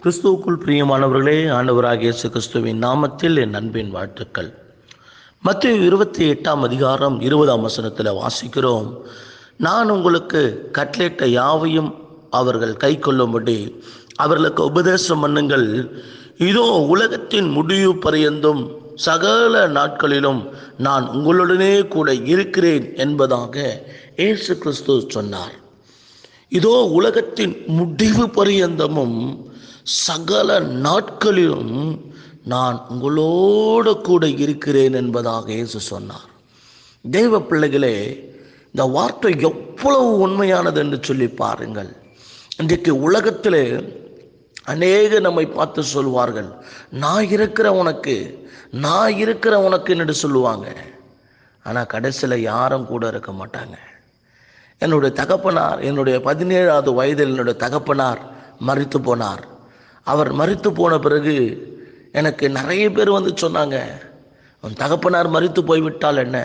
கிறிஸ்துவுக்குள் பிரியமானவர்களே ஆண்டவராக இயேசு கிறிஸ்துவின் நாமத்தில் என் அன்பின் வாழ்த்துக்கள். மத்திய இருபத்தி எட்டாம் அதிகாரம் இருபதாம் வசனத்தில் வாசிக்கிறோம். நான் உங்களுக்கு கட்லேட்ட யாவையும் அவர்கள் கை கொள்ளும்படி அவர்களுக்கு உபதேசம் பண்ணுங்கள். இதோ உலகத்தின் முடிவு பரியந்தும் சகல நாட்களிலும் நான் உங்களுடனே கூட இருக்கிறேன் என்பதாக இயேசு கிறிஸ்து சொன்னார். இதோ உலகத்தின் முடிவு பரியந்தமும் சகல நாட்களிலும் நான் உங்களோடு கூட இருக்கிறேன் என்பதாக இயேசு சொன்னார். தெய்வ பிள்ளைகளே இந்த வார்த்தை எவ்வளவு உண்மையானது என்று சொல்லி பாருங்கள். இன்றைக்கு உலகத்திலே அநேக நம்மை பார்த்து சொல்வார்கள் நான் இருக்கிற உனக்கு நான் இருக்கிற உனக்கு என்று சொல்லுவாங்க. ஆனால் கடைசியில் யாரும் கூட இருக்க மாட்டாங்க. என்னுடைய தகப்பனார் என்னுடைய பதினேழாவது வயதில் என்னுடைய தகப்பனார் மறித்து போனார். அவர் மறித்து போன பிறகு எனக்கு நிறைய பேர் வந்து சொன்னாங்க உன் தகப்பனார் மறித்து போய்விட்டால் என்ன?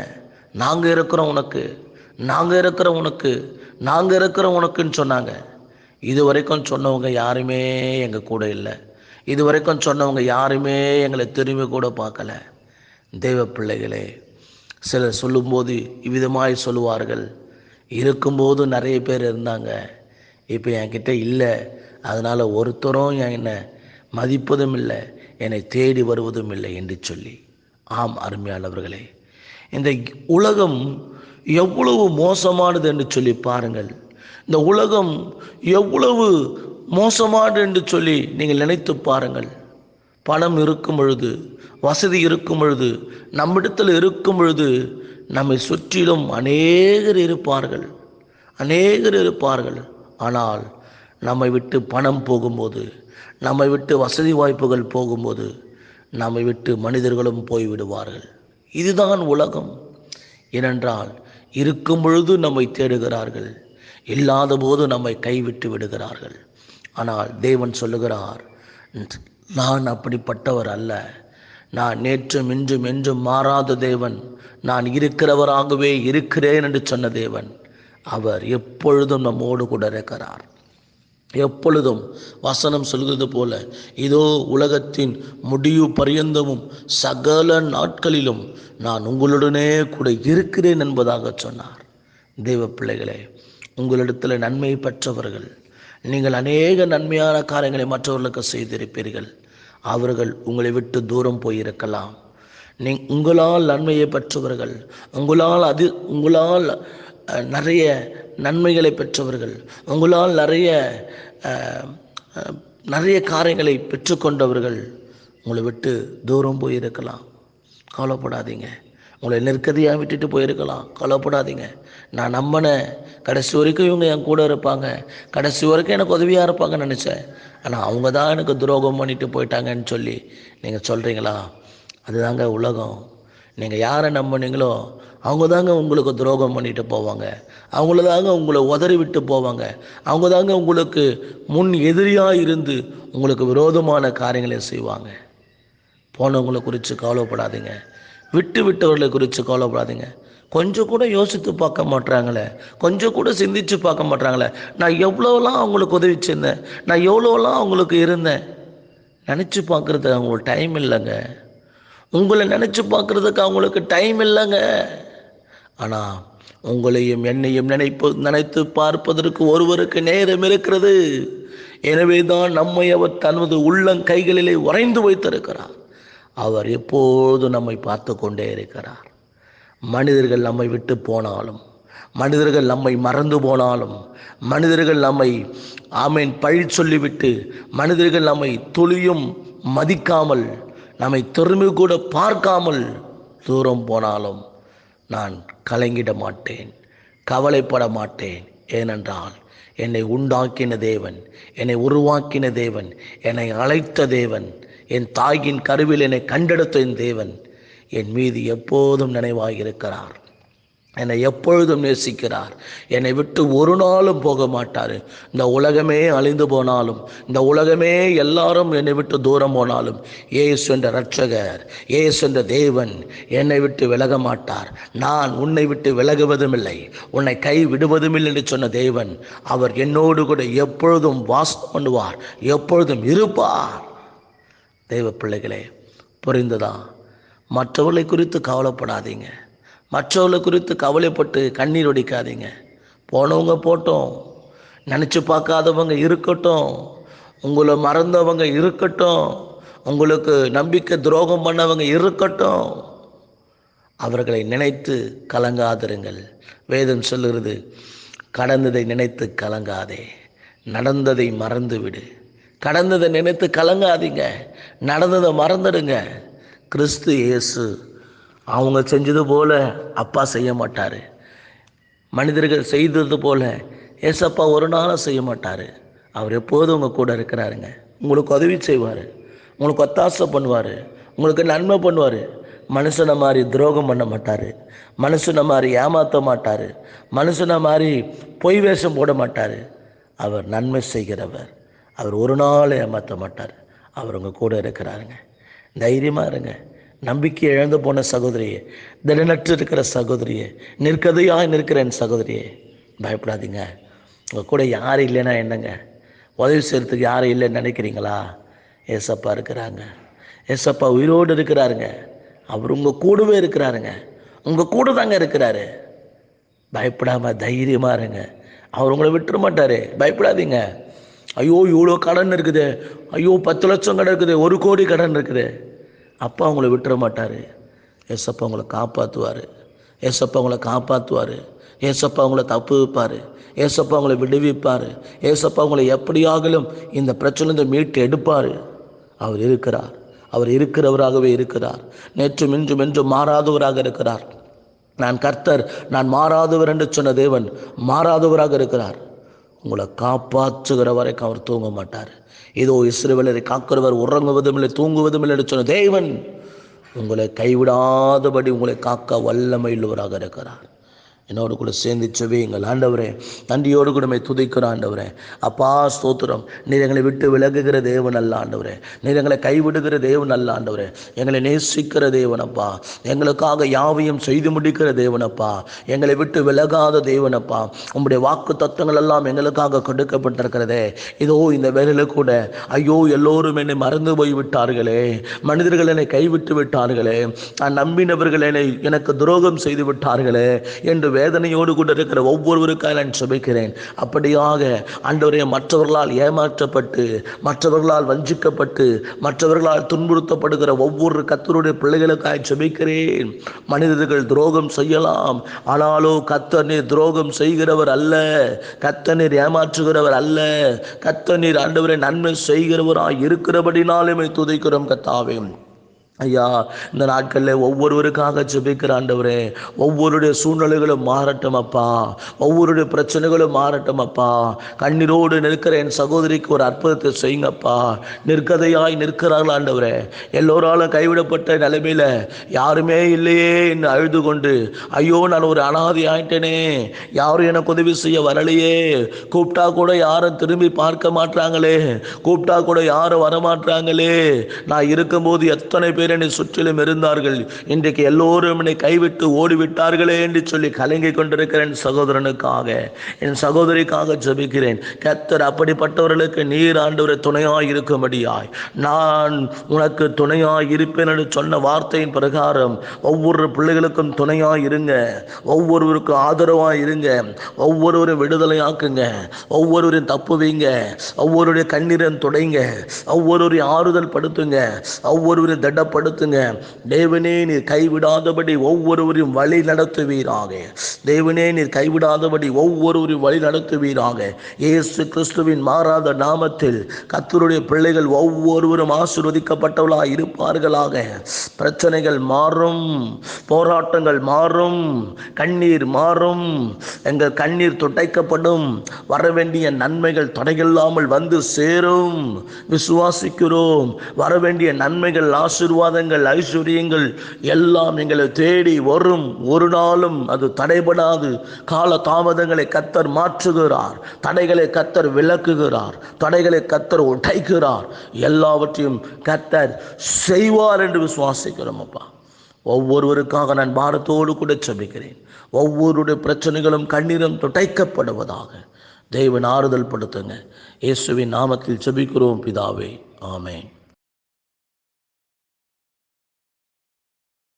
நாங்கள் இருக்கிறோம் உனக்கு நாங்கள் இருக்கிறோம் உனக்கு நாங்கள் இருக்கிறோம் உனக்குன்னு சொன்னாங்க. இது வரைக்கும் சொன்னவங்க யாருமே எங்கள் கூட இல்லை. இது வரைக்கும் சொன்னவங்க யாருமே எங்களை திரும்பி கூட பார்க்கல. தெய்வ பிள்ளைகளே சிலர் சொல்லும்போது இவ்விதமாய் சொல்லுவார்கள். இருக்கும்போது நிறைய பேர் இருந்தாங்க. இப்போ என்கிட்ட இல்லை. அதனால் ஒருத்தரும் என்னை மதிப்பதும் இல்லை என்னை தேடி வருவதும் இல்லை என்று சொல்லி. ஆம் அருமையானவர்களே. இந்த உலகம் எவ்வளவு மோசமானது என்று சொல்லி பாருங்கள். இந்த உலகம் எவ்வளவு மோசமானது என்று சொல்லி நீங்கள் நினைத்து பாருங்கள். பணம் இருக்கும் பொழுது வசதி இருக்கும் பொழுது நம்மிடத்தில் இருக்கும் பொழுது நம்மை சுற்றிலும் அநேகர் இருப்பார்கள். அநேகர் இருப்பார்கள். ஆனால் நம்மை விட்டு பணம் போகும்போது நம்மை விட்டு வசதி வாய்ப்புகள் போகும்போது நம்மை விட்டு மனிதர்களும் போய்விடுவார்கள். இதுதான் உலகம். ஏனென்றால் இருக்கும் பொழுது நம்மை தேடுகிறார்கள். இல்லாத போது நம்மை கைவிட்டு விடுகிறார்கள். ஆனால் தேவன் சொல்லுகிறார் நான் அப்படிப்பட்டவர் அல்ல. நான் நேற்றும் இன்றும் என்றும் மாறாத தேவன். நான் இருக்கிறவராகவே இருக்கிறேன் என்று சொன்ன தேவன் அவர் எப்பொழுதும் நம்மோடு கூட இருக்கிறார். எப்பொழுதும் வசனம் சொல்கிறது போல இதோ உலகத்தின் முடிவு பரியந்தமும் சகல நாட்களிலும் நான் உங்களுடனே கூட இருக்கிறேன் என்பதாக சொன்னார். தெய்வ பிள்ளைகளே உங்களிடத்தில் நன்மை பெற்றவர்கள் நீங்கள் அநேக நன்மையான காரியங்களை மற்றவர்களுக்கு செய்திருப்பீர்கள். அவர்கள் உங்களை விட்டு தூரம் போயிருக்கலாம். நீ உங்களால் நன்மையை பெற்றவர்கள் உங்களால் அது உங்களால் நிறைய நன்மைகளை பெற்றவர்கள். உங்களால் நிறைய நிறைய காரியங்களை பெற்றுக்கொண்டவர்கள். உங்களை விட்டு தூரம் போயிருக்கலாம். கவலைப்படாதீங்க. உங்களை நெருக்கதியாக விட்டுட்டு போயிருக்கலாம். கவலைப்படாதீங்க. நான் நம்பினேன் கடைசி வரைக்கும் இவங்க என் கூட இருப்பாங்க. கடைசி வரைக்கும் எனக்கு உதவியாக இருப்பாங்கன்னு நினச்சேன். ஆனால் அவங்க தான் எனக்கு துரோகம் பண்ணிட்டு போயிட்டாங்கன்னு சொல்லி நீங்கள் சொல்கிறீங்களா அதுதாங்க உலகம். நீங்கள் யாரை நம்பினீங்களோ அவங்க தாங்க உங்களுக்கு துரோகம் பண்ணிட்டு போவாங்க. அவங்கள தாங்க உங்களை உதறி விட்டு போவாங்க. அவங்க தாங்க உங்களுக்கு முன் எதிரியாக இருந்து உங்களுக்கு விரோதமான காரியங்களை செய்வாங்க. போனவங்களை குறித்து கவலைப்படாதீங்க. விட்டு விட்டவர்களை குறித்து கவலைப்படாதீங்க. கொஞ்சம் கூட யோசித்து பார்க்க மாட்றாங்களே. கொஞ்சம் கூட சிந்திச்சு பார்க்க மாட்டாங்களே நான் எவ்வளோலாம் அவங்களுக்கு உதவி செஞ்சேன். நான் எவ்வளோலாம் அவங்களுக்கு இருந்தேன். நினச்சி பார்க்குறதுக்கு அவங்களுக்கு டைம் இல்லைங்க. உங்களை நினச்சி பார்க்குறதுக்கு அவங்களுக்கு டைம் இல்லைங்க. ஆனால் உங்களையும் என்னையும் நினைப்பு நினைத்து பார்ப்பதற்கு ஒருவருக்கு நேரம் இருக்கிறது. எனவே தான் நம்மை அவர் தனது உள்ளங்கைகளிலே உறைந்து வைத்திருக்கிறார். அவர் எப்போது நம்மை பார்த்து கொண்டே இருக்கிறார்? மனிதர்கள் நம்மை விட்டு போனாலும் மனிதர்கள் நம்மை மறந்து போனாலும் மனிதர்கள் நம்மை ஆமேன் பழி சொல்லிவிட்டு மனிதர்கள் நம்மை துளியும் மதிக்காமல் நம்மை திரும்பி கூட பார்க்காமல் தூரம் போனாலும் நான் கலங்கிட மாட்டேன் கவலைப்பட மாட்டேன். ஏனென்றால் என்னை உண்டாக்கின தேவன் என்னை உருவாக்கின தேவன் என்னை அழைத்த தேவன் என் தாயின் கருவில் என்னை கண்டெடுத்த என் தேவன் என் மீது எப்போதும் நினைவாக இருக்கிறார் என்னை எப்பொழுதும் நேசிக்கிறார். என்னை விட்டு ஒரு நாளும் போக மாட்டார். இந்த உலகமே அழிந்து போனாலும் இந்த உலகமே எல்லாரும் என்னை விட்டு தூரம் போனாலும் ஏசு என்ற ரட்சகர் ஏசு என்ற தேவன் என்னை விட்டு விலக மாட்டார். நான் உன்னை விட்டு விலகுவதும் இல்லை உன்னை கை விடுவதும் இல்லை என்று சொன்ன தேவன் அவர் என்னோடு கூட எப்பொழுதும் வாசம் பண்ணுவார் எப்பொழுதும் இருப்பார். தெய்வ பிள்ளைகளே புரிந்ததா? மற்றவர்களை குறித்து கவலைப்படாதீங்க. மற்றவர்களை குறித்து கவலைப்பட்டு கண்ணீர் ஒடிக்காதீங்க போனவங்க போட்டோம். நினச்சி பார்க்காதவங்க இருக்கட்டும். உங்களை மறந்தவங்க இருக்கட்டும். உங்களுக்கு நம்பிக்கை துரோகம் பண்ணவங்க இருக்கட்டும். அவர்களை நினைத்து கலங்காதிருங்கள். வேதம் சொல்லுகிறது கடந்ததை நினைத்து கலங்காதே. நடந்ததை மறந்துவிடு. கடந்ததை நினைத்து கலங்காதீங்க. நடந்ததை மறந்துடுங்க. கிறிஸ்து இயேசு அவங்க செஞ்சது போல அப்பா செய்ய மாட்டார். மனிதர்கள் செய்தது போல ஏசப்பா ஒரு நாளும் செய்ய மாட்டார். அவர் எப்போதும் உங்கள் கூட இருக்கிறாருங்க. உங்களுக்கு உதவி செய்வார். உங்களுக்கு ஒத்தாசை பண்ணுவார். உங்களுக்கு நன்மை பண்ணுவார். மனுஷனை மாதிரி துரோகம் பண்ண மாட்டார். மனுஷனை மாதிரி ஏமாற்ற மாட்டார். மனுஷனை மாதிரி பொய் வேஷம் போட மாட்டார். அவர் நன்மை செய்கிறவர். அவர் ஒரு நாள் ஏமாற்ற மாட்டார். அவர் உங்கள் கூட இருக்கிறாருங்க. தைரியமாக இருங்க. நம்பிக்கை இழந்து போன சகோதரியே திடனற்று இருக்கிற சகோதரியே நிற்கதையாக நிற்கிறேன் சகோதரியே. பயப்படாதீங்க. உங்கள் கூட யாரும் இல்லைன்னா என்னங்க? உதவி செய்கிறதுக்கு யாரும் இல்லைன்னு நினைக்கிறீங்களா? ஏசப்பா இருக்கிறாங்க. ஏசப்பா உயிரோடு இருக்கிறாருங்க. அவர் உங்கள் கூடவே இருக்கிறாருங்க. உங்கள் கூட தாங்க இருக்கிறாரு. பயப்படாமல் தைரியமாக இருங்க. அவர் உங்களை விட்டுற மாட்டார். பயப்படாதீங்க. ஐயோ இவ்வளோ கடன் இருக்குது. ஐயோ பத்து லட்சம் கடன் இருக்குது. ஒரு கோடி கடன் இருக்குது. அப்பா அவங்கள விட்டுற மாட்டார். ஏசப்பா அவங்கள காப்பாற்றுவார் ஏசப்பா அவங்கள காப்பாற்றுவார் ஏசப்பா அவங்கள தப்பு வைப்பார். ஏசப்பா அவங்கள விடுவிப்பார். ஏசப்பா அவங்கள எப்படியாகலும் இந்த பிரச்சனை மீட்டு எடுப்பார். அவர் இருக்கிறார். அவர் இருக்கிறவராகவே இருக்கிறார். நேற்றும் இன்றும் என்றும் மாறாதவராக இருக்கிறார். நான் கர்த்தர் நான் மாறாதவர் என்று சொன்ன தேவன் மாறாதவராக இருக்கிறார். உங்களை காப்பாற்றுகிற வரைக்கும் அவர் தூங்க மாட்டார். இதோ இஸ்ரவேலரை காக்கிறவர் உறங்குவதும் இல்லை தூங்குவதும் இல்லை சொன்ன தேவன் உங்களை கைவிடாதபடி உங்களை காக்க வல்லமையுள்ளவராக இருக்கிறார். என்னோடு கூட சேர்ந்து செவியுங்கள் ஆண்டவரே. நன்றியோடு கூட துதிக்கிற ஆண்டவரே. அப்பா ஸ்தோத்திரம். நீர் எங்களை விட்டு விலகுகிற தேவன் அல்ல ஆண்டவரே. நீர் எங்களை கைவிடுகிற தேவன் அல்ல ஆண்டவரே. எங்களை நேசிக்கிற தேவனப்பா எங்களுக்காக யாவையும் செய்து முடிக்கிற தேவனப்பா எங்களை விட்டு விலகாத தேவனப்பா உங்களுடைய வாக்கு தத்துவங்கள் எல்லாம் எங்களுக்காக கொடுக்கப்பட்டிருக்கிறதே. இதோ இந்த வேலையில் கூட ஐயோ எல்லோரும் என்னை மறந்து போய் விட்டார்களே மனிதர்கள் என்னை கைவிட்டு விட்டார்களே. நான் நம்பினவர்கள் என்னை எனக்கு துரோகம் செய்து விட்டார்களே என்று வேதனையோடு கூட இருக்கிற ஒவ்வொருவருக்காக நான் சுமைக்கிறேன் அப்படியாக ஆண்டவரே மற்றவர்களால் ஏமாற்றப்பட்டு மற்றவர்களால் வஞ்சிக்கப்பட்டு மற்றவர்களால் துன்புறுத்தப்படுகிற ஒவ்வொரு கத்தருடைய பிள்ளைகளுக்காக சுமைக்கிறேன் மனிதர்கள் துரோகம் செய்யலாம். ஆனாலோ கத்தநீர் துரோகம் செய்கிறவர் அல்ல. கத்தநீர் ஏமாற்றுகிறவர் அல்ல. கத்தநீர் ஆண்டவரை நன்மை செய்கிறவராய் இருக்கிறபடினாலுமே துதைக்கிறோம் கத்தாவே. ஐயா இந்த நாட்களில் ஒவ்வொருவருக்காக ஜெபிக்கிற ஆண்டவரே ஒவ்வொருடைய சூழ்நிலைகளும் மாறட்டும் அப்பா. ஒவ்வொருடைய பிரச்சனைகளும் மாறட்டும் அப்பா. கண்ணீரோடு நிற்கிற என் சகோதரிக்கு ஒரு அற்புதத்தை செய்யுங்கப்பா நிற்கதையாய் நிற்கிறார்கள் ஆண்டவரே. எல்லோராலும் கைவிடப்பட்ட நிலைமையில் யாருமே இல்லையே என்று அழுது கொண்டு ஐயோ நான் ஒரு அனாதி ஆயிட்டேனே. யாரும் எனக்கு உதவி செய்ய வரலையே. கூப்பிட்டா கூட யாரும் திரும்பி பார்க்க மாட்டாங்களே கூப்பிட்டா கூட யாரும் வரமாட்டாங்களே நான் இருக்கும்போது எத்தனை பேர் என்னை சுற்றிலும் இருந்தார்கள். இன்றைக்கு எல்லோரும் என்னை கைவிட்டு ஓடிவிட்டார்களே என்று சொல்லி கலங்கிக் கொண்டிருக்கிறேன் சகோதரனுக்காக என் சகோதரிக்காக ஜபிக்கிறேன். கத்தர் அப்படிப்பட்டவர்களுக்கு நீர் ஆண்டவரை துணையாய் இருக்கும்படியாய். நான் உனக்கு துணையாய் இருப்பேன் என்று சொன்ன வார்த்தையின் பிரகாரம் ஒவ்வொரு பிள்ளைகளுக்கும் துணையாய் இருங்க. ஒவ்வொருவருக்கும் ஆதரவாய் இருங்க. ஒவ்வொருவரும் விடுதலையாக்குங்க. ஒவ்வொருவரையும் தப்பு வைங்க. ஒவ்வொருடைய கண்ணீரன் துடைங்க. ஒவ்வொருவரையும் ஆறுதல் படுத்துங்க. ஒவ்வொருவரையும் திடப்படுத்துங்க தேவனே நீர் கைவிடாதபடி ஒவ்வொருவரையும் வழி நடத்துவீராக. தேவனே நீர் கைவிடாதபடி ஒவ்வொருவரையும் வழி நடத்துவீராக. இயேசு கிறிஸ்துவின் மாறாத நாமத்தில் கத்தருடைய பிள்ளைகள் ஒவ்வொருவரும் ஆசீர்வதிக்கப்பட்டவர்களாக இருப்பார்களாக. பிரச்சனைகள் மாறும் போராட்டங்கள் மாறும் கண்ணீர் மாறும் எங்கள் கண்ணீர் துடைக்கப்படும் வர வேண்டிய நன்மைகள் தடையில்லாமல் வந்து சேரும். விசுவாசிக்கிறோம் வர வேண்டிய நன்மைகள் ஆசீர்வாத ஆசீர்வாதங்கள் ஐஸ்வர்யங்கள் எல்லாம் எங்களை தேடி வரும். ஒரு நாளும் அது தடைபடாது. கால தாமதங்களை கத்தர் மாற்றுகிறார். தடைகளை கத்தர் விளக்குகிறார் தடைகளை கத்தர் உடைக்கிறார். எல்லாவற்றையும் கத்தர் செய்வார் என்று விசுவாசிக்கிறோம் அப்பா. ஒவ்வொருவருக்காக நான் பாரத்தோடு கூட செபிக்கிறேன் ஒவ்வொருடைய பிரச்சனைகளும் கண்ணீரும் துடைக்கப்படுவதாக. தெய்வன் ஆறுதல் படுத்துங்க. இயேசுவின் நாமத்தில் செபிக்கிறோம் பிதாவே. ஆமேன்.